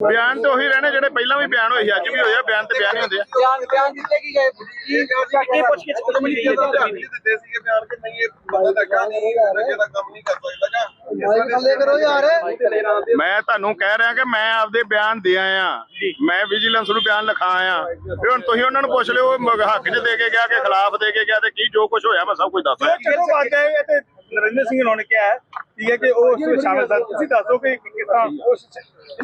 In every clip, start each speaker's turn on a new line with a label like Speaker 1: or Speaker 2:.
Speaker 1: ਬਿਆਨ ਤੇ ਉਹੀ ਰਹਿਣੇ ਜਿਹੜੇ ਪਹਿਲਾਂ ਵੀ ਬਿਆਨ ਹੋਏ ਸੀ ਅੱਜ ਵੀ ਹੋਏ ਆ ਬਿਆਨ ਤੇ ਬਿਆਨ ਹੀ ਹੁੰਦੇ ਆ।
Speaker 2: ਬਿਆਨ ਬਿਆਨ ਦਿੱਤੇ ਕੀ ਗਏ? ਕੀ ਕੀ ਪੁੱਛ ਕੇ
Speaker 3: ਦਿੱਤੇ ਸੀਗੇ ਬਿਆਨ ਕਿ ਨਹੀਂ ਇਹ ਬੰਦਾ ਤਾਂ ਕੰਮ ਨਹੀਂ ਦਾ ਕੰਮ ਨਹੀਂ ਕਰ ਸਕਦਾ ਜਾਂ
Speaker 2: ਮਾਈਕ ਥੱਲੇ ਕਰੋ ਯਾਰ।
Speaker 1: ਮੈਂ ਤੁਹਾਨੂੰ ਕਹਿ ਰਿਹਾ ਕਿ ਮੈਂ ਆਪਦੇ ਬਿਆਨ ਦੇ ਆਇਆ। ਮੈਂ ਵਿਜੀਲੈਂਸ ਨੂੰ ਬਿਆਨ ਲਿਖਾ ਆਇਆ। ਵੀ ਹੁਣ ਤੁਸੀਂ ਉਹਨਾਂ ਨੂੰ ਪੁੱਛ ਲਿਓ ਉਹ ਮ- ਹੱਕ 'ਚ ਦੇ ਕੇ ਗਿਆ ਕਿ ਖਿਲਾਫ ਦੇ ਕੇ ਗਿਆ ਤੇ ਕੀ ਜੋ ਕੁਝ ਹੋਇਆ ਮੈਂ ਸਭ ਕੁਝ ਦੱਸ ਰਿਹਾ
Speaker 4: ਜਦੋਂ ਬਾਤ ਹੈ ਤੇ ਨਰਿੰਦਰ ਸਿੰਘ ਨੇ ਕਿਹਾ ਹੈ ਠੀਕ ਹੈ ਕਿ ਉਹ ਉਸ ਵਿੱਚ ਸ਼ਾਮਲ ਸਨ। ਤੁਸੀਂ ਦੱਸੋ ਕਿ ਕਿਸ ਤਰ੍ਹਾਂ ਉਸ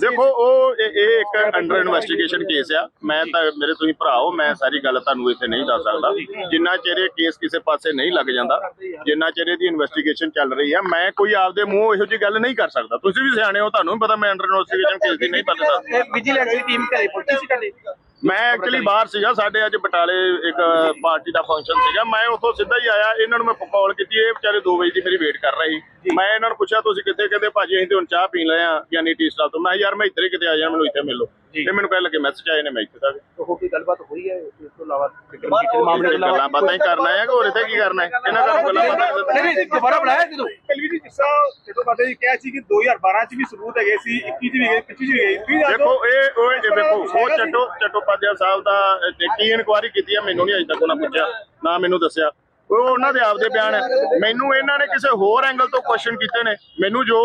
Speaker 1: ਦੇਖੋ ਉਹ ਇਹ ਇਹ ਇੱਕ ਅੰਡਰ ਇਨਵੈਸਟੀਗੇਸ਼ਨ ਕੇਸ ਆ। ਮੈਂ ਤਾਂ ਮੇਰੇ ਤੁਸੀਂ ਭਰਾ ਹੋ ਮੈਂ ਸਾਰੀ ਗੱਲ ਤੁਹਾਨੂੰ ਇੱਥੇ ਨਹੀਂ ਦੱਸ ਸਕਦਾ। ਜਿੰਨਾ ਚਿਰ ਇਹ ਕੇਸ ਕਿਸੇ ਪਾਸੇ ਨਹੀਂ ਲੱਗ ਜਾਂਦਾ ਜਿੰਨਾ ਚਿਰ ਇਹਦੀ ਇਨਵੈਸਟੀਗੇਸ਼ਨ ਚੱਲ ਰਹੀ ਆ ਮੈਂ ਕੋਈ ਆਪਦੇ ਮੂੰਹ ਇਹੋ ਜੀ ਗੱਲ ਨਹੀਂ ਕਰ ਸਕਦਾ। ਤੁਸੀਂ ਵੀ ਸਿਆਣੇ ਹੋ ਤੁਹਾਨੂੰ ਵੀ ਪਤਾ ਮੈਂ ਅੰਡਰ ਇਨਵੈਸਟੀਗੇਸ਼ਨ ਕੇਸ ਦੀ ਨਹੀਂ ਪਤਾ।
Speaker 2: ਵਿਜੀਲੈਂਸ ਦੀ ਟੀਮ ਘਰੇ ਪਹੁੰਚੀ ਸੀ
Speaker 1: ਮੈਂ ਐਕਚੁਅਲੀ ਬਾਹਰ ਸੀਗਾ ਸਾਡੇ ਅੱਜ ਬਟਾਲੇ ਇੱਕ ਪਾਰਟੀ ਦਾ ਫੰਕਸ਼ਨ ਸੀਗਾ। ਮੈਂ ਉੱਥੋਂ ਸਿੱਧਾ ਹੀ ਆਇਆ ਇਹਨਾਂ ਨੂੰ ਮੈਂ ਕਾਲ ਕੀਤੀ ਇਹ ਵਿਚਾਰੇ 2 ਵਜੇ ਦੀ ਮੇਰੀ ਵੇਟ ਕਰ ਰਹੇ ਸੀ। ਮੈਂ ਇਹਨਾਂ ਨੂੰ ਪੁੱਛਿਆ ਤੁਸੀਂ ਕਿੱਥੇ? ਕਹਿੰਦੇ ਭਾਜੀ ਅਸੀਂ ਤੇ ਹੁਣ ਚਾਹ ਪੀਣ ਲਏ ਆ ਯਾਨੀ ਟੀ ਸਟਾਲ ਤੋਂ। ਮੈਂ ਕਿਹਾ ਯਾਰ ਮੈਂ ਇੱਧਰ ਹੀ ਕਿਤੇ ਆ ਜਾ ਮੈਨੂੰ ਇੱਥੇ ਮਿਲ। ਲਓ ਤੇ ਮੈਨੂੰ ਕਹਿ ਲੱਗੇ ਮੈਸੇਜ ਆਏ ਨੇ ਮੈਂ ਇੱਥੇ ਤੱਕ
Speaker 2: ਉਹ ਕੋਈ ਗੱਲਬਾਤ ਹੋਈ ਹੈ? ਇਸ ਤੋਂ ਇਲਾਵਾ
Speaker 1: ਮਾਮਲੇ ਦੇ ਗੱਲਾਂ ਬਾਤਾਂ ਹੀ ਕਰਨਾ ਹੈ ਕਿ ਹੋਰ ਇੱਥੇ ਕੀ ਕਰਨਾ ਹੈ? ਇਹਨਾਂ ਦਾ ਗੱਲਾਂ ਬਾਤਾਂ
Speaker 2: ਨਹੀਂ ਦੁਬਾਰਾ ਬੁਲਾਇਆ ਜਦੋਂ
Speaker 4: ਕਲਵੀ ਜੀ ਜਿਸ ਤਰ੍ਹਾਂ ਜਦੋਂ ਬਾਤ ਜੀ ਕਿਹਾ ਸੀ ਕਿ 2012 ਚ ਵੀ ਸਬੂਤ ਹੈਗੇ ਸੀ 21 ਚ ਵੀ ਗਏ 25 ਚ ਵੀ ਗਏ ਤੁਸੀਂ ਦੱਸੋ
Speaker 1: ਦੇਖੋ ਇਹ ਉਹ ਇਹ ਦੇਖੋ ਉਹ ਚੱਟੋ ਚੱਟੋਪਾਧਿਆ ਸਾਹਿਬ ਦਾ ਅਹ, ਕੀ ਇਨਕੁਆਇਰੀ ਕੀਤੀ ਹੈ ਮੈਨੂੰ ਨਹੀਂ ਅਜੇ ਤੱਕ ਉਹਨਾਂ ਪੁੱਛਿਆ ਨਾ ਮੈਨੂੰ ਦੱਸਿਆ। ਉਹ ਉਹਨਾਂ ਦੇ ਆਪਦੇ ਬਿਆਨ ਹੈ। ਮੈਨੂੰ ਇਹਨਾਂ ਨੇ ਕਿਸੇ ਹੋਰ ਐਂਗਲ ਤੋਂ ਕੁਐਸਚਨ ਕੀਤੇ ਨੇ। ਮੈਨੂੰ ਜੋ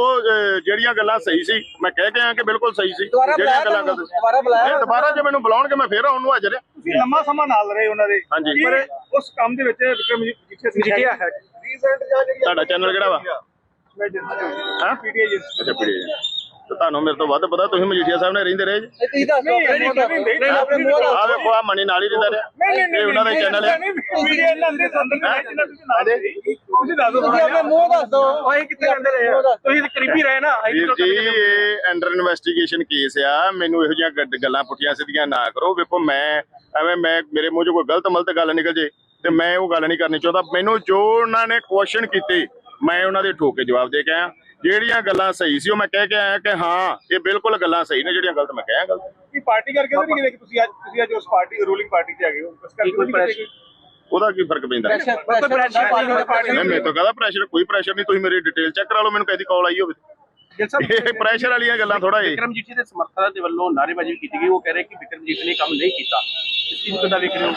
Speaker 1: ਜਿਹੜੀਆਂ ਗੱਲਾਂ ਸਹੀ ਸੀ ਮੈਂ ਕਹਿ ਕੇ ਆਇਆ ਕਿ ਬਿਲਕੁਲ ਸਹੀ ਸੀ। ਜਿਹੜੀਆਂ ਗੱਲਾਂ? ਗਲਤ ਸੀ
Speaker 2: ਦੁਬਾਰਾ ਬੁਲਾਇਆ?
Speaker 1: ਨਹੀਂ, ਦੁਬਾਰਾ ਜੇ ਮੈਨੂੰ ਬੁਲਾਉਣਗੇ ਮੈਂ ਫੇਰ ਆਉਣ ਨੂੰ ਹਾਜ਼ਰ ਹਾਂ
Speaker 4: ਤੁਸੀਂ ਲੰਮਾ ਸਮਾਂ ਨਾਲ ਰਹੇ ਉਹਨਾਂ ਦੇ।
Speaker 1: ਹਾਂਜੀ।
Speaker 4: ਪਰ ਉਸ ਕੰਮ ਦੇ ਵਿੱਚ ਵਿਕਰਮ ਜਿੱਥੇ
Speaker 3: ਜਾਂ ਜਿਹੜੀ
Speaker 1: ਤੁਹਾਡਾ ਚੈਨਲ ਕਿਹੜਾ ਵਾ? ਹਾਂ ਅੱਛਾ ਤੇ ਤੁਹਾਨੂੰ ਮੇਰੇ ਤੋਂ ਵੱਧ ਪਤਾ ਤੁਸੀਂ ਮਜੀਠੀਆ ਸਾਹਿਬ ਨੇ ਰਹਿੰਦੇ ਰਹੇ ਜੀ?
Speaker 2: ਤੁਸੀਂ ਦੱਸੋ ਆਪਣੇ ਮੂੰਹ ਦਾ ਨਹੀਂ ਆਪਣੇ ਮੂੰਹ ਦਾ
Speaker 1: ਆਹ ਵੇਖੋ ਆ ਮਣੀ ਨਾਲ ਹੀ ਰਹਿੰਦਾ ਰਿਹਾ। ਇਹ ਉਹਨਾਂ ਦਾ ਚੈਨਲ ਹੈ।
Speaker 4: ਇਹਨਾਂ ਦੇ ਤੁਸੀਂ ਨਾਲ ਤੁਸੀਂ ਦੱਸੋ
Speaker 2: ਤੁਸੀਂ ਆਪਣੇ ਮੂੰਹ ਦੱਸ ਦੋ ਓਏ ਕਿੱਥੇ ਜਾਂਦੇ ਰਹੇ ਆ? ਤੁਸੀਂ ਤਾਂ ਕਰੀਬੀ ਰਹੇ ਨਾ
Speaker 1: ਜੀ ਇਹ ਅੰਡਰ ਇਨਵੈਸਟੀਗੇਸ਼ਨ ਕੇਸ ਆ। ਮੈਨੂੰ ਇਹੋ ਜਿਹੀਆਂ ਗੱਡ- ਗੱਲਾਂ ਪੁੱਠੀਆਂ ਸਿੱਧੀਆਂ ਨਾ ਕਰੋ। ਵੇਖੋ ਮੈਂ ਐਵੇਂ ਮੈਂ ਮੇਰੇ ਮੂੰਹ 'ਚੋਂ ਕੋਈ ਗਲਤ ਮਲਤ ਗੱਲ ਨਿਕਲ ਜੇ ਤੇ ਮੈਂ ਉਹ ਗੱਲ ਨਹੀਂ ਕਰਨੀ ਚਾਹੁੰਦਾ। ਮੈਨੂੰ ਜੋ ਉਹਨਾਂ ਨੇ ਕੁਐਸਚਨ ਕੀਤੇ ਮੈਂ ਉਹਨਾਂ ਦੇ ਠੋਕ ਜਵਾਬ ਦੇ ਕੇ ਆਇਆ। ਜਿਹੜੀਆਂ ਗੱਲਾਂ ਸਹੀ ਸੀ ਉਹ ਮੈਂ ਕਹਿ ਕੇ ਆਇਆ ਕਿ ਹਾਂ ਇਹ ਬਿਲਕੁਲ ਗੱਲਾਂ ਸਹੀ ਨੇ ਜਿਹੜੀਆਂ ਗਲਤ ਮੈਂ ਕਹਿਆ ਗਲਤ।
Speaker 4: ਕੀ ਪਾਰਟੀ ਕਰਕੇ ਤਾਂ ਨਹੀਂ ਕਿ ਤੁਸੀਂ ਅੱਜ ਤੁਸੀਂ ਅੱਜ ਉਸ ਪਾਰਟੀ ਰੂਲਿੰਗ ਪਾਰਟੀ ਤੇ ਆ ਗਏ ਹੋ? ਉਸ ਕਰਕੇ
Speaker 1: ਉਹਦਾ ਕੀ ਫ਼ਰਕ ਪੈਂਦਾ?
Speaker 2: ਪ੍ਰੈਸ਼ਰ ਪ੍ਰੈਸ਼ਰ
Speaker 1: ਨਹੀਂ ਮੇਰੇ ਤੋਂ ਕਹਦਾ ਪ੍ਰੈਸ਼ਰ ਕੋਈ ਪ੍ਰੈਸ਼ਰ ਨਹੀਂ ਤੁਸੀਂ ਮੇਰੀ ਡਿਟੇਲ ਚੈੱਕ ਕਰਾ ਲਓ ਮੈਨੂੰ ਕਦੀ ਕਾਲ ਆਈ ਹੋਵੇ। ਇਹ ਪ੍ਰੈਸ਼ਰ ਵਾਲੀਆਂ ਗੱਲਾਂ ਥੋੜਾ ਇਹ
Speaker 5: ਵਿਕਰਮ ਜੀਠੀ ਦੇ ਸਮਰਥਕਾਂ ਦੇ ਵੱਲੋਂ ਨਾਅਰੇਬਾਜ਼ੀ ਵੀ ਕੀਤੀ ਗਈ। ਉਹ ਕਹਿ ਰਹੇ ਕਿ ਵਿਕਰਮ ਜੀਠੀ ਨੇ ਕੰਮ ਨਹੀਂ ਕੀਤਾ। ਇਸ ਚੀਜ਼ ਨੂੰ ਕਿੱਦਾਂ ਵੇਖ ਰਹੇ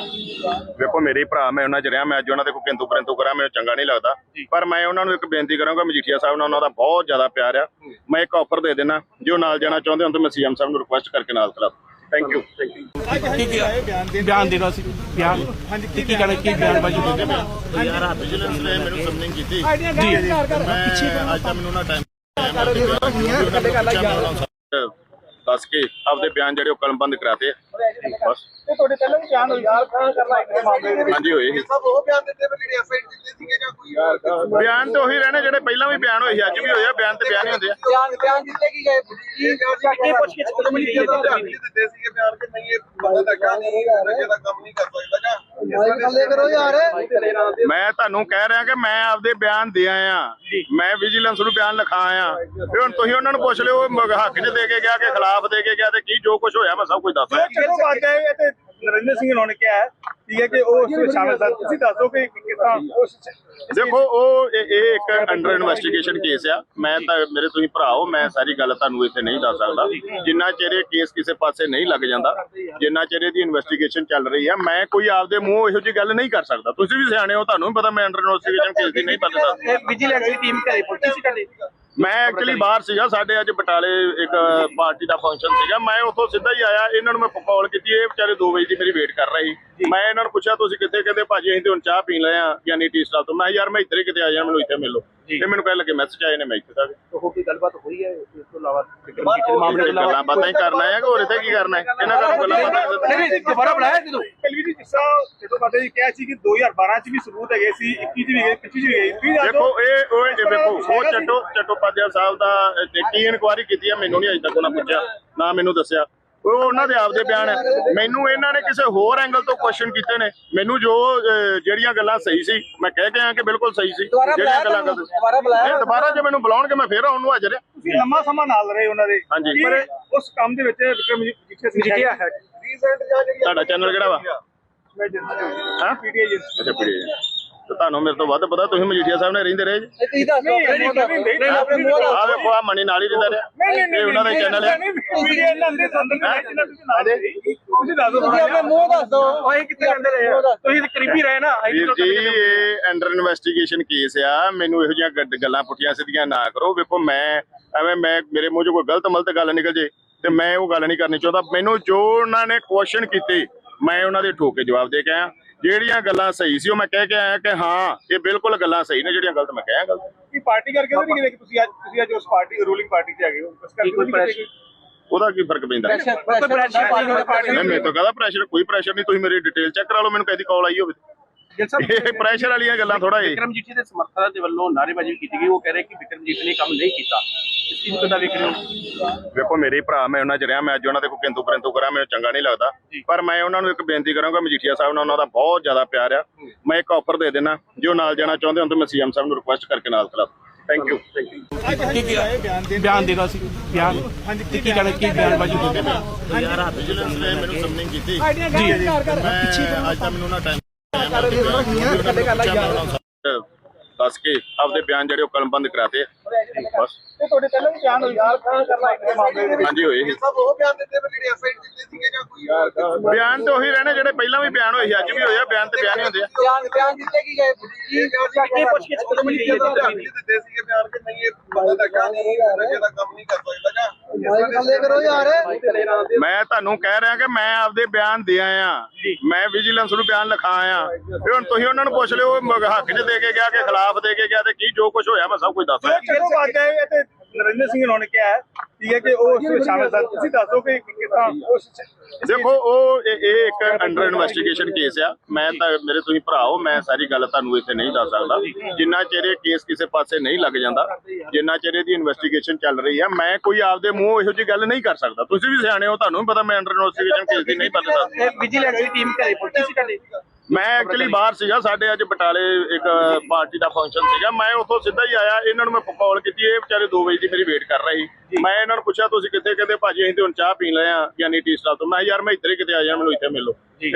Speaker 1: ਵੇਖੋ ਮੇਰੇ ਭਰਾ ਮੈਂ ਉਹਨਾਂ ਚ ਰਿਹਾ। ਮੈਂ ਅੱਜ ਉਹਨਾਂ ਦੇ ਕੋਈ ਕਿੰਤੂ ਪਰੰਤੂ ਕਰਾਂ ਮੈਨੂੰ ਚੰਗਾ ਨਹੀਂ ਲੱਗਦਾ। ਪਰ ਮੈਂ ਉਹਨਾਂ ਨੂੰ ਇੱਕ ਬੇਨਤੀ ਕਰਾਂਗਾ ਮਜੀਠੀਆ ਸਾਹਿਬ ਨਾਲ ਉਹਨਾਂ ਦਾ ਬਹੁਤ ਜ਼ਿਆਦਾ ਪਿਆਰ ਆ। ਮੈਂ ਇੱਕ ਆਫਰ ਦੇ ਦੇਣਾ ਜੋ ਨਾਲ ਜਾਣਾ ਚਾਹੁੰਦੇ ਹੋ ਤਾਂ ਮੈਂ ਸੀਐਮ ਸਾਹਿਬ ਨੂੰ ਰਿਕੁਐਸਟ ਕਰਕੇ ਨਾਲ ਕਰਾ ਥੈਂਕ ਯੂ
Speaker 5: ਕੀ ਕੀ ਬਿਆਨ ਦੇਣਾ ਸੀ ਬਿਆਨ ਹਾਂਜੀ ਕੀ ਕੀ ਕਹਿਣਾ ਕੀ ਬਿਆਨਬਾਜ਼ੀ ਹੋਈ
Speaker 1: ਯਾਰ ਵਿਜੀਲੈਂਸ ਨੇ ਮੈਨੂੰ ਸਮਨਿੰਗ ਕੀਤੀ। ਜੀ। ਮੈਂ ਅੱਜ ਤਾਂ ਮੈਨੂੰ ਨਾ ਟਾਈਮ ਦੱਸ ਕੇ ਆਪਦੇ ਬਿਆਨ ਜਿਹੜੇ ਉਹ ਕਲਮਬੰਦ ਕਰਾਤੇ ਆ। ਬਸ।
Speaker 4: ਤੇ ਤੁਹਾਡੇ ਪਹਿਲਾਂ ਵੀ ਬਿਆਨ ਹੋਈ ਯਾਰ ਕਰਨਾ ਇੱਕ ਮਾਮਲੇ ਦੇ ਵਿੱਚ
Speaker 1: ਹਾਂਜੀ ਹੋਏ ਸੀ।
Speaker 3: ਸਭ ਉਹ ਬਿਆਨ ਦਿੱਤੇ ਵੀ ਜਿਹੜੀ ਐਫਆਈਆਰ ਦਿੱਤੇ ਸੀਗੇ ਜਾਂ ਕੋਈ
Speaker 1: ਬਿਆਨ ਤੇ ਉਹੀ ਰਹਿਣੇ ਜਿਹੜੇ ਪਹਿਲਾਂ ਵੀ ਬਿਆਨ ਹੋਏ ਸੀ ਅੱਜ ਵੀ ਹੋਏ ਆ ਬਿਆਨ ਤੇ ਬਿਆਨ ਹੀ ਹੁੰਦੇ ਆ।
Speaker 2: ਬਿਆਨ ਬਿਆਨ ਦਿੱਤੇ ਕੀ ਗਏ? ਕੀ ਕੀ ਪੁੱਛ ਕੇ
Speaker 3: ਦਿੱਤੇ ਸੀਗੇ ਬਿਆਨ ਕਿ ਨਹੀਂ ਇਹ ਬੰਦਾ ਤਾਂ ਕੰਮ ਨਹੀਂ ਨਸ਼ੇ ਦਾ ਕੰਮ ਨਹੀਂ ਕਰ ਸਕਦਾ ਜਾਂ
Speaker 2: ਥੱਲੇ ਕਰੋ ਯਾਰ
Speaker 1: ਮੈਂ ਤੁਹਾਨੂੰ ਕਹਿ ਰਿਹਾ ਕਿ ਮੈਂ ਆਪਦੇ ਬਿਆਨ ਦੇ ਆਇਆ। ਮੈਂ ਵਿਜੀਲੈਂਸ ਨੂੰ ਬਿਆਨ ਲਿਖਾ ਆਇਆ। ਵੀ ਹੁਣ ਤੁਸੀਂ ਉਹਨਾਂ ਨੂੰ ਪੁੱਛ ਲਿਓ ਹੱਕ 'ਚ ਦੇ ਕੇ ਗਿਆ ਕਿ ਖਿਲਾਫ ਦੇ ਕੇ ਗਿਆ ਤੇ ਕੀ ਜੋ ਕੁਝ ਹੋਇਆ ਮੈਂ ਸਭ ਕੁਝ ਦੱਸ ਰਿਹਾ
Speaker 4: ਤੇ ਨਰਿੰਦਰ ਸਿੰਘ ਨੇ ਕਿਹਾ ਹੈ ਠੀਕ ਹੈ ਕਿ ਉਹ ਉਸ ਵਿੱਚ ਸ਼ਾਮਲ ਸਨ। ਤੁਸੀਂ ਦੱਸੋ ਕਿ ਕਿਸ ਤਰ੍ਹਾਂ ਉਸ
Speaker 1: ਦੇਖੋ ਉਹ ਇਹ ਇਹ ਇੱਕ ਅੰਡਰ ਇਨਵੈਸਟੀਗੇਸ਼ਨ ਕੇਸ ਆ। ਮੈਂ ਤਾਂ ਮੇਰੇ ਤੁਸੀਂ ਭਰਾ ਹੋ ਮੈਂ ਸਾਰੀ ਗੱਲ ਤੁਹਾਨੂੰ ਇੱਥੇ ਨਹੀਂ ਦੱਸ ਸਕਦਾ। ਜਿੰਨਾ ਚਿਰ ਇਹ ਕੇਸ ਕਿਸੇ ਪਾਸੇ ਨਹੀਂ ਲੱਗ ਜਾਂਦਾ ਜਿੰਨਾ ਚਿਰ ਇਹਦੀ ਇਨਵੈਸਟੀਗੇਸ਼ਨ ਚੱਲ ਰਹੀ ਆ ਮੈਂ ਕੋਈ ਆਪਦੇ ਮੂੰਹ ਇਹੋ ਜੀ ਗੱਲ ਨਹੀਂ ਕਰ ਸਕਦਾ। ਤੁਸੀਂ ਵੀ ਸਿਆਣੇ ਹੋ ਤੁਹਾਨੂੰ ਵੀ ਪਤਾ ਮੈਂ ਅੰਡਰ ਇਨਵੈਸਟੀਗੇਸ਼ਨ ਕੇਸ ਦੀ ਨਹੀਂ ਪਤਾ ਦੱਸ
Speaker 2: ਇਹ ਵਿਜੀਲੈਂਸ ਦੀ ਟੀਮ ਘਰੇ ਪਹੁੰਚੀ ਸੀ
Speaker 1: ਮੈਂ ਐਕਚੁਅਲੀ ਬਾਹਰ ਸੀਗਾ, ਸਾਡੇ ਅੱਜ ਬਟਾਲੇ ਇੱਕ ਪਾਰਟੀ ਦਾ ਫੰਕਸ਼ਨ ਸੀਗਾ। ਮੈਂ ਉੱਥੋਂ ਸਿੱਧਾ ਹੀ ਆਇਆ, ਇਹਨਾਂ ਨੂੰ ਮੈਂ ਕਾਲ ਕੀਤੀ, ਇਹ ਵਿਚਾਰੇ 2 ਵਜੇ ਦੀ ਮੇਰੀ ਵੇਟ ਕਰ ਰਹੇ ਸੀ। ਮੈਂ ਇਹਨਾਂ ਨੂੰ ਪੁੱਛਿਆ, ਤੁਸੀਂ ਕਿੱਥੇ? ਕਹਿੰਦੇ, ਭਾਜੀ, ਅਸੀਂ ਤੇ ਹੁਣ ਚਾਹ ਪੀਣ ਲਏ ਆ, ਯਾਨੀ ਟੀ ਸਟਾਲ ਤੋਂ। ਮੈਂ ਕਿਹਾ, ਯਾਰ, ਮੈਂ ਇੱਧਰ ਹੀ ਕਿਤੇ ਆ ਜਾਣਾ ਮੈਨੂੰ ਇੱਥੇ ਮਿਲੋ। ਤੇ ਮੈਨੂੰ ਕਹਿ ਲੱਗੇ ਮੈਸੇਜ ਆਏ ਨੇ ਮੈਂ ਇੱਥੇ ਤੱਕ
Speaker 5: ਉਹ ਕੋਈ ਗੱਲਬਾਤ ਹੋਈ ਹੈ? ਇਸ ਤੋਂ ਇਲਾਵਾ ਮਾਮਲੇ ਦੇ
Speaker 1: ਗੱਲਾਂ ਬਾਤਾਂ ਹੀ ਕਰਨਾ ਹੈ ਕਿ ਹੋਰ ਇੱਥੇ ਕੀ ਕਰਨਾ ਹੈ? ਇਹਨਾਂ ਦਾ ਗੱਲਾਂ ਬਾਤਾਂ ਕਰਦੇ
Speaker 2: ਨਹੀਂ ਨਹੀਂ ਦੁਬਾਰਾ ਬੁਲਾਇਆ ਜਦੋਂ।
Speaker 4: ਕਲਵੀ ਜੀ ਜਿਸ ਜਦੋਂ ਬਾਤ ਜੀ ਕਿਹਾ ਸੀ ਕਿ 2012 ਚ ਵੀ ਸਬੂਤ ਹੈਗੇ ਸੀ 21 ਚ ਵੀ ਗਏ 25 ਚ ਵੀ ਗਏ
Speaker 1: ਦੇਖੋ ਇਹ ਉਹ ਵੇਖੋ ਉਹ ਚੱਟੋ ਚੱਟੋਪਾਧਿਆ ਸਾਹਿਬ ਦਾ ਕੀ ਇਨਕੁਆਇਰੀ ਕੀਤੀ ਹੈ ਮੈਨੂੰ ਨਹੀਂ ਅਜੇ ਤੱਕ ਉਹਨਾਂ ਪੁੱਛਿਆ ਨਾ ਮੈਨੂੰ ਦੱਸਿਆ। ਉਹ ਉਹਨਾਂ ਦੇ ਆਪਦੇ ਬਿਆਨ ਹੈ। ਮੈਨੂੰ ਇਹਨਾਂ ਨੇ ਕਿਸੇ ਹੋਰ ਐਂਗਲ ਤੋਂ ਕੁਐਸਚਨ ਕੀਤੇ ਨੇ। ਮੈਨੂੰ ਜੋ ਜਿਹੜੀਆਂ ਗੱਲਾਂ ਸਹੀ ਸੀ ਮੈਂ ਕਹਿ ਕੇ ਆਇਆ ਕਿ ਬਿਲਕੁਲ ਸਹੀ ਸੀ। ਜਿਹੜੀਆਂ ਗੱਲਾਂ? ਗਲਤ ਸੀ
Speaker 2: ਦੁਬਾਰਾ ਬੁਲਾਇਆ?
Speaker 1: ਨਹੀਂ, ਦੁਬਾਰਾ ਜੇ ਮੈਨੂੰ ਬੁਲਾਉਣਗੇ ਮੈਂ ਫੇਰ ਆਉਣ ਨੂੰ ਹਾਜ਼ਰ ਹਾਂ।
Speaker 4: ਤੁਸੀਂ ਲੰਮਾ ਸਮਾਂ ਨਾਲ ਰਹੇ ਉਹਨਾਂ ਦੇ।
Speaker 1: ਹਾਂਜੀ।
Speaker 4: ਪਰ ਉਸ ਕੰਮ ਦੇ ਵਿੱਚ ਵਿਕਰਮ ਜਿੱਥੇ ਸਿੰਘ
Speaker 2: ਮਜੀਠੀਆ ਹੈ।
Speaker 3: ਰੀਸੈਂਟ ਜਾਂ ਜਿਹੜੀ
Speaker 1: ਤੁਹਾਡਾ ਚੈਨਲ ਕਿਹੜਾ ਵਾ?
Speaker 4: ਮੈਂ ਜਿੰਦਾ
Speaker 1: ਹਾਂ?
Speaker 4: ਪੀਡੀਏ ਜਿਸ
Speaker 1: ਅੱਛਾ ਪੀੜੀ ਤੇ ਤੁਹਾਨੂੰ ਮੇਰੇ ਤੋਂ ਵੱਧ ਪਤਾ ਤੁਸੀਂ ਮਜੀਠੀਆ ਸਾਹਿਬ ਨਾਲ ਰਹਿੰਦੇ ਰਹੇ ਜੀ।
Speaker 2: ਤੁਸੀਂ ਦੱਸੋ ਆਪਣੇ ਮੂੰਹ ਦਾ
Speaker 1: ਆਹ ਵੇਖੋ ਆ ਮਣੀ ਨਾਲ ਹੀ ਰਹਿੰਦਾ ਰਿਹਾ। ਇਹ ਉਹਨਾਂ ਦਾ ਚੈਨਲ ਹੈ
Speaker 4: ਮੀਡੀਆ ਇਹਨਾਂ ਦੇ ਸੰਦ ਜਿਹਨਾਂ ਤੁਸੀਂ ਨਾਲ। ਤੁਸੀਂ ਦੱਸੋ
Speaker 2: ਤੁਸੀਂ ਆਪਣੇ ਮੂੰਹ ਦੱਸ। ਦਿਓ ਓਏ ਕਿੱਥੇ ਰਹਿੰਦੇ ਰਹੇ ਆ? ਤੁਸੀਂ ਕਰੀਬੀ ਰਹੇ ਨਾ
Speaker 1: ਵੀਰ ਜੀ ਇਹ ਅੰਡਰ ਇਨਵੈਸਟੀਗੇਸ਼ਨ ਕੇਸ ਆ। ਮੈਨੂੰ ਇਹੋ ਜਿਹੀਆਂ ਗੱਡ- ਗੱਲਾਂ ਪੁੱਠੀਆਂ ਸਿੱਧੀਆਂ ਨਾ ਕਰੋ। ਵੇਖੋ ਮੈਂ ਐਵੇਂ ਮੈਂ ਮੇਰੇ ਮੂੰਹ 'ਚੋਂ ਕੋਈ ਗਲਤ ਮਲਤ ਗੱਲ ਨਿਕਲ ਜੇ ਤੇ ਮੈਂ ਉਹ ਗੱਲ ਨਹੀਂ ਕਰਨੀ ਚਾਹੁੰਦਾ। ਮੈਨੂੰ ਜੋ ਉਹਨਾਂ ਨੇ ਕੁਐਸਚਨ ਕੀਤੇ ਮੈਂ ਉਹਨਾਂ ਦੇ ਠੋਕ ਕੇ ਜਵਾਬ ਦੇ ਕੇ ਆਇਆ। ਜਿਹੜੀਆਂ ਗੱਲਾਂ ਸਹੀ ਸੀ ਉਹ ਮੈਂ ਕਹਿ ਕੇ ਆਇਆ ਕਿ ਹਾਂ ਇਹ ਬਿਲਕੁਲ ਗੱਲਾਂ ਸਹੀ ਨੇ ਜਿਹੜੀਆਂ ਗਲਤ ਮੈਂ ਕਿਹਾ ਗਲਤ
Speaker 4: ਕੀ ਪਾਰਟੀ ਕਰਕੇ ਤਾਂ ਨਹੀਂ ਕਿ ਤੁਸੀਂ ਅੱਜ ਤੁਸੀਂ ਅੱਜ ਉਸ ਪਾਰਟੀ ਰੂਲਿੰਗ ਪਾਰਟੀ 'ਚ ਹੈਗੇ ਹੋ? ਉਸ ਕਰਕੇ
Speaker 5: ਕੋਈ ਪ੍ਰੈਸ਼ਰ
Speaker 1: ਉਹਦਾ ਕੀ ਫ਼ਰਕ ਪੈਂਦਾ?
Speaker 2: ਪ੍ਰੈਸ਼ਰ ਪ੍ਰੈਸ਼ਰ ਪਾਰਟੀ
Speaker 1: ਨਹੀਂ ਮੇਰੇ ਤੋਂ ਕਹਦਾ ਪ੍ਰੈਸ਼ਰ ਕੋਈ ਪ੍ਰੈਸ਼ਰ ਨਹੀਂ ਤੁਸੀਂ ਮੇਰੀ ਡਿਟੇਲ ਚੈੱਕ ਕਰਾ ਲਓ ਮੈਨੂੰ ਕਦੀ ਕਾਲ ਆਈ ਹੋਵੇ। ਇਹ ਪ੍ਰੈਸ਼ਰ ਵਾਲੀਆਂ ਗੱਲਾਂ ਥੋੜਾ ਇਹ
Speaker 5: ਵਿਕਰਮ ਜੀਠੀ ਦੇ ਸਮਰਥਕਾਂ ਦੇ ਵੱਲੋਂ ਨਾਅਰੇਬਾਜ਼ੀ ਵੀ ਕੀਤੀ ਗਈ। ਉਹ ਕਹਿ ਰਹੇ ਕਿ ਵਿਕਰਮ ਜੀਠੀ ਨੇ ਕੰਮ ਨਹੀਂ ਕੀਤਾ। ਇਸ ਚੀਜ਼ ਨੂੰ ਕਿੱਦਾਂ ਵੇਖ ਰਹੇ ਹੋ?
Speaker 1: ਵੇਖੋ ਮੇਰੇ ਭਰਾ ਮੈਂ ਉਹਨਾਂ ਚ ਰਿਹਾ। ਮੈਂ ਅੱਜ ਉਹਨਾਂ ਦੇ ਕੋਈ ਕਿੰਤੂ ਪਰੰਤੂ ਕਰਾਂ ਮੈਨੂੰ ਚੰਗਾ ਨਹੀਂ ਲੱਗਦਾ। ਪਰ ਮੈਂ ਉਹਨਾਂ ਨੂੰ ਇੱਕ ਬੇਨਤੀ ਕਰਾਂਗਾ ਮਜੀਠੀਆ ਸਾਹਿਬ ਨਾਲ ਉਹਨਾਂ ਦਾ ਬਹੁਤ ਜ਼ਿਆਦਾ ਪਿਆਰ ਆ। ਮੈਂ ਇੱਕ ਆਫਰ ਦੇ ਦੇਣਾ ਜੋ ਨਾਲ ਜਾਣਾ ਚਾਹੁੰਦੇ ਹੋ ਤਾਂ ਮੈਂ ਸੀਐਮ ਸਾਹਿਬ ਨੂੰ ਰਿਕੁਐਸਟ ਕਰਕੇ ਨਾਲ ਖਿਲਾ ਥੈਂਕ ਯੂ
Speaker 6: ਬਿਆਨ ਦੇਣਾ ਸੀ ਬਿਆਨ। ਹਾਂਜੀ ਕੀ ਕਹਿਣਾ ਕੀ ਬਿਆਨਬਾਜ਼ੀ ਹੋਈ
Speaker 1: ਵਿਜੀਲੈਂਸ ਨੇ ਮੈਨੂੰ ਸਮਨਿੰਗ ਕੀਤੀ। ਜੀ। ਮੈਂ ਅੱਜ ਤਾਂ ਮੈਨੂੰ ਨਾ ਟਾਈਮ ਦੱਸ ਕੇ ਆਪਦੇ ਬਿਆਨ ਜਿਹੜੇ ਉਹ ਕਲਮਬੰਦ ਕਰਾਤੇ ਬਸ।
Speaker 4: ਤੇ ਤੁਹਾਡੇ ਪਹਿਲਾਂ ਵੀ ਬਿਆਨ ਹੋਈ ਯਾਰ ਕਰਨਾ ਇੱਕ ਮਾਮਲੇ ਦੇ
Speaker 1: ਹਾਂਜੀ ਹੋਏ ਸੀ।
Speaker 3: ਸਭ ਉਹ ਬਿਆਨ ਦਿੱਤੇ ਵੀ ਜਿਹੜੇ ਐਫਆਈਆਰ ਦਿੱਤੇ ਸੀਗੇ ਜਾਂ ਕੋਈ
Speaker 1: ਬਿਆਨ ਤੇ ਉਹੀ ਰਹਿਣੇ ਜਿਹੜੇ ਪਹਿਲਾਂ ਵੀ ਬਿਆਨ ਹੋਏ ਸੀ ਅੱਜ ਵੀ ਹੋਏ ਆ ਬਿਆਨ ਤੇ ਬਿਆਨ ਹੀ ਹੁੰਦੇ ਆ।
Speaker 2: ਬਿਆਨ ਬਿਆਨ ਦਿੱਤੇ ਕੀ ਗਏ?
Speaker 3: ਇਹ ਪੁੱਛ ਕੇ ਕਦੋਂ ਮਿਲੀ ਦਿੱਤੇ ਸੀਗੇ ਬਿਆਨ ਕਿ ਨਹੀਂ ਇਹ ਬੰਦਾ ਲੱਗਾ ਨਹੀਂ ਨਸ਼ੇ ਦਾ ਕੰਮ ਨਹੀਂ ਕਰ ਸਕਦਾ ਜਾਂ
Speaker 2: ਥੱਲੇ ਕਰੋ ਯਾਰ।
Speaker 1: ਮੈਂ ਤੁਹਾਨੂੰ ਕਹਿ ਰਿਹਾ ਕਿ ਮੈਂ ਆਪਦੇ ਬਿਆਨ ਦੇ ਆਇਆ। ਮੈਂ ਵਿਜੀਲੈਂਸ ਨੂੰ ਬਿਆਨ ਲਿਖਾ ਆਇਆ। ਤੇ ਹੁਣ ਤੁਸੀਂ ਉਹਨਾਂ ਨੂੰ ਪੁੱਛ ਲਿਓ ਹੱਕ 'ਚ ਦੇ ਕੇ ਗਿਆ ਕਿ ਖਿਲਾਫ ਦੇ ਕੇ ਗਿਆ ਤੇ ਕੀ ਜੋ ਕੁਝ ਹੋਇਆ ਮੈਂ ਸਭ ਕੁਝ ਦੱਸ ਰਿਹਾ
Speaker 4: ਚਲੋ ਬਾਤ ਹੈ ਤੇ ਨਰਿੰਦਰ ਸਿੰਘ ਹੋਣਾ ਨੇ ਕਿਹਾ ਹੈ ਠੀਕ ਹੈ ਕਿ ਉਹ ਉਸ ਵਿੱਚ ਸ਼ਾਮਲ ਸਨ। ਤੁਸੀਂ ਦੱਸੋ ਕਿ ਕਿਸ ਤਰ੍ਹਾਂ ਉਸ
Speaker 1: ਦੇਖੋ ਉਹ ਇਹ ਇਹ ਇੱਕ ਅੰਡਰ ਇਨਵੈਸਟੀਗੇਸ਼ਨ ਕੇਸ ਆ। ਮੈਂ ਤਾਂ ਮੇਰੇ ਤੁਸੀਂ ਭਰਾ ਹੋ ਮੈਂ ਸਾਰੀ ਗੱਲ ਤੁਹਾਨੂੰ ਇੱਥੇ ਨਹੀਂ ਦੱਸ ਸਕਦਾ। ਜਿੰਨਾ ਚਿਰ ਇਹ ਕੇਸ ਕਿਸੇ ਪਾਸੇ ਨਹੀਂ ਲੱਗ ਜਾਂਦਾ ਜਿੰਨਾ ਚਿਰ ਇਹਦੀ ਇਨਵੈਸਟੀਗੇਸ਼ਨ ਚੱਲ ਰਹੀ ਆ ਮੈਂ ਕੋਈ ਆਪਦੇ ਮੂੰਹ ਇਹੋ ਜੀ ਗੱਲ ਨਹੀਂ ਕਰ ਸਕਦਾ। ਤੁਸੀਂ ਵੀ ਸਿਆਣੇ ਹੋ ਤੁਹਾਨੂੰ ਵੀ ਪਤਾ ਮੈਂ ਅੰਡਰ ਇਨਵੈਸਟੀਗੇਸ਼ਨ ਕੇਸ ਦੀ ਨਹੀਂ ਪਤਾ ਦੱਸਦਾ।
Speaker 2: ਇਹ ਵਿਜੀਲੈਂਸ ਦੀ ਟੀਮ ਘਰੇ ਪਹੁੰਚੀ ਸੀ
Speaker 1: ਮੈਂ ਐਕਚੁਅਲੀ ਬਾਹਰ ਸੀਗਾ ਸਾਡੇ ਅੱਜ ਬਟਾਲੇ ਇੱਕ ਪਾਰਟੀ ਦਾ ਫੰਕਸ਼ਨ ਸੀਗਾ। ਮੈਂ ਉੱਥੋਂ ਸਿੱਧਾ ਹੀ ਆਇਆ ਇਹਨਾਂ ਨੂੰ ਮੈਂ ਕਾਲ ਕੀਤੀ ਇਹ ਵਿਚਾਰੇ 2 ਵਜੇ ਦੀ ਮੇਰੀ ਵੇਟ ਕਰ ਰਹੇ ਸੀ। ਮੈਂ ਇਹਨਾਂ ਨੂੰ ਪੁੱਛਿਆ ਤੁਸੀਂ ਕਿੱਥੇ? ਕਹਿੰਦੇ ਭਾਜੀ ਅਸੀਂ ਤੇ ਹੁਣ ਚਾਹ ਪੀਣ ਲਏ ਆ ਯਾਨੀ ਟੀ ਸਟਾਲ ਤੋਂ। ਮੈਂ ਯਾਰ ਮੈਂ ਇੱਧਰ ਹੀ ਕਿਤੇ ਆ ਜਾਣਾ ਮੈਨੂੰ ਇੱਥੇ ਮਿਲ। ਲਓ